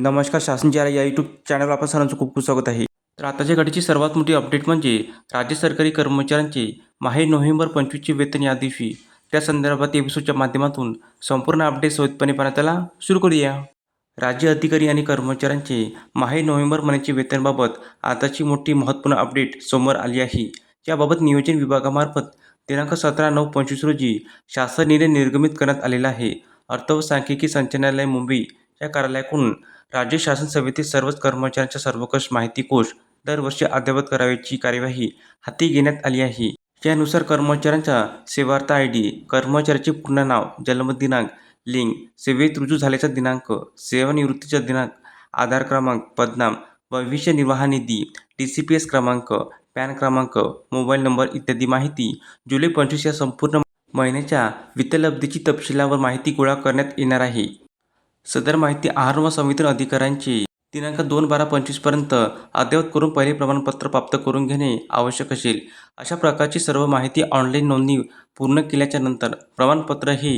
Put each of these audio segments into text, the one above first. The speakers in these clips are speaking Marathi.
नमस्कार शासन शासनच्या या यूट्यूब चॅनलवर आपण सर्वांचं खूप खूप स्वागत आहे. तर आताच्या घडीची सर्वात मोठी अपडेट म्हणजे राज्य सरकारी कर्मचाऱ्यांचे माहे नोव्हेंबर पंचवीसचे वेतन या दिवशी. त्या संदर्भात एपिसोडच्या माध्यमातून संपूर्ण अपडेट सोयीतपणे पाहण्याला सुरू करूया. राज्य अधिकारी आणि कर्मचाऱ्यांचे माहे नोव्हेंबर महिन्याचे वेतनाबाबत आताची मोठी महत्त्वपूर्ण अपडेट समोर आली आहे. याबाबत नियोजन विभागामार्फत दिनांक सतरा नऊ पंचवीस रोजी शासन निर्णय निर्गमित करण्यात आलेला आहे. अर्थ व सांख्यिकी संचालनालय मुंबई या कार्यालयाकडून राज्य शासन सेवेतील सर्वच कर्मचाऱ्यांच्या सर्वकष माहिती कोश दरवर्षी अद्ययावत करावयाची कार्यवाही हाती घेण्यात आली आहे. यानुसार कर्मचाऱ्यांचा सेवार्थ आय डी कर्मचाऱ्याचे पूर्ण नाव जन्मदिनांक लिंग सेवेत रुजू झाल्याचा दिनांक सेवानिवृत्तीचा दिनांक आधार क्रमांक पदनाम भविष्य निर्वाह निधी डी सी पी एस क्रमांक पॅन क्रमांक मोबाईल नंबर इत्यादी माहिती जुलै पंचवीस या संपूर्ण महिन्याच्या वित्तलब्धीची तपशिलावर माहिती गोळा करण्यात येणार आहे. सदर माहिती आहार व संवितरण अधिकाऱ्यांची. दिनांक दोन बारा पंचवीसपर्यंत अद्ययावत करून पहिले प्रमाणपत्र प्राप्त करून घेणे आवश्यक असेल. अशा प्रकारची सर्व माहिती ऑनलाईन नोंदणी पूर्ण केल्याच्यानंतर प्रमाणपत्र हे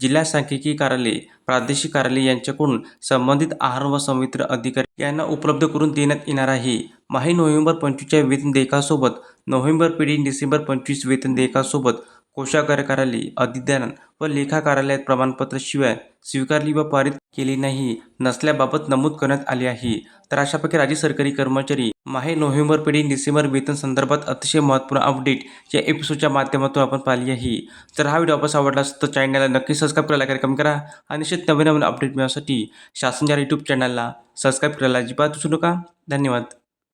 जिल्हा सांख्यिकी कार्यालय प्रादेशिक कार्यालय यांच्याकडून संबंधित आहार व संवितरण अधिकारी यांना उपलब्ध करून देण्यात येणार आहे. माही नोव्हेंबर पंचवीसच्या वेतन देयकासोबत नोव्हेंबर पिढी डिसेंबर पंचवीस वेतन देयकासोबत कोषागार अधिदान व लेखा कार्यालयात प्रमाणपत्राशिवाय स्वीकारली व पारित केली नाही नसल्याबाबत नमूद करण्यात आले आहे. तर अशापैकी राज्य सरकारी कर्मचारी माहे नोव्हेंबर पिढी डिसेंबर वेतन संदर्भात अतिशय महत्त्वपूर्ण अपडेट या एपिसोडच्या माध्यमातून आपण पाहिली आहे. तर हा व्हिडिओ आपण आवडला तर चॅनलला नक्की सबस्क्राईब करायला कार्यक्रम करा आणि निश्चित नवीन नवीन अपडेट मिळवण्यासाठी शासनच्या यूट्यूब चॅनलला सबस्क्राईब करायला अजिबात विसरू नका. धन्यवाद.